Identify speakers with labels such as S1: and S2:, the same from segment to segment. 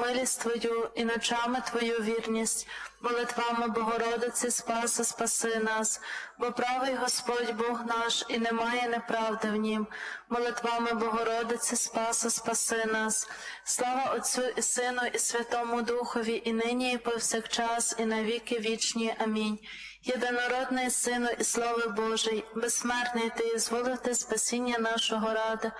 S1: милість Твою і ночами Твою вірність, молитвами Богородиці Спаса, спаси нас, бо правий Господь Бог наш, і немає неправди в нім. Молитвами Богородиці Спаса, спаси нас. Слава Отцю і Сину, і Святому Духові, і нині, і повсякчас, і на віки вічні. Амінь. Єдинородний Сину і слави Божий, безсмертний Ти, і зволити спасіння нашого рада,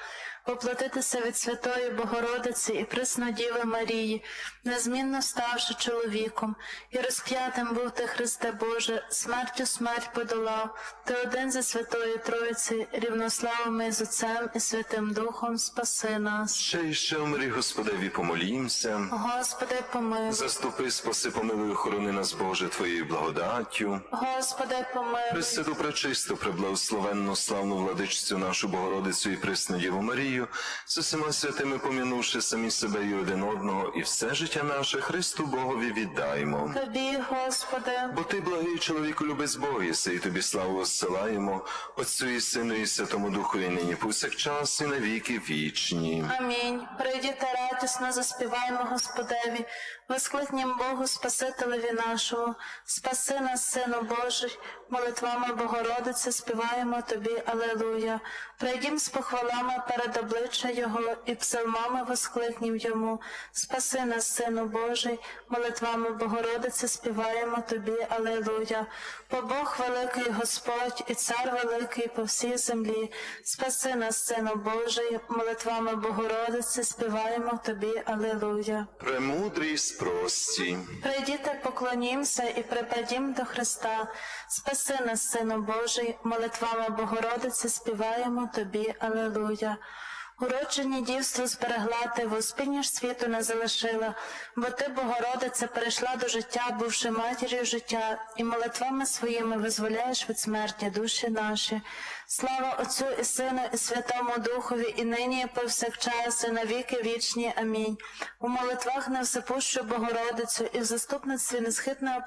S1: поплатитися від Святої Богородиці і Преснодіви Марії, незмінно ставши чоловіком, і розп'ятим був ти, Христе Боже, смертю смерть подолав, ти один зі Святої Троїці, рівнославими з Отцем і Святим Духом, спаси нас.
S2: Ще і ще умрі, Господеві, помолімся.
S1: Господи, помилуй,
S2: Заступи, спаси, помилуй, охорони нас, Боже, Твоєю благодаттю.
S1: Господи, помилуй.
S2: Пресвяту, пречисту, преблагословенну, славну владичцю нашу Богородицю і Преснодіву Марію, з усіма святими помінувши самі себе і один одного, і все життя наше Христу Богові віддаймо.
S1: Тобі, Господи,
S2: Бо ти, благий чоловіку, любець Бога, єси, і тобі славу осилаємо, Отцю і Сину, і Святому Духу, і нині повсякчас, і на віки вічні.
S1: Амінь. Прийдіте радісно, заспіваймо Господеві, воскликнім Богу Спасителеві нашому, спаси нас, Сину Божий, молитвами Богородиці співаємо Тобі, Алелуя. Прийдім з похвалами перед обличчя Його і псалмами воскликнім Йому, спаси нас, Сину Божий, молитвами Богородиці співаємо Тобі, Алелуя. Бо Бог великий Господь і Цар великий по всій землі, спаси нас, Сину Божий, молитвами Богородиці співаємо Тобі, Алелуя.
S2: Премудрість прості.
S1: Прийдіте, поклонімся і припадім до Христа. Спаси нас, Сину Божий, молитвами Богородиці співаємо Тобі, Алелуя. Уроджені дівство зберегла ти, воспіння ж світу не залишила, бо ти, Богородиця, перейшла до життя, бувши матір'ю життя, і молитвами своїми визволяєш від смерті душі наші. Слава Отцю і Сину, і Святому Духові, і нині, і повсякчас, і на віки вічні. Амінь. У молитвах не всепущу Богородицю, і в заступництві несхитного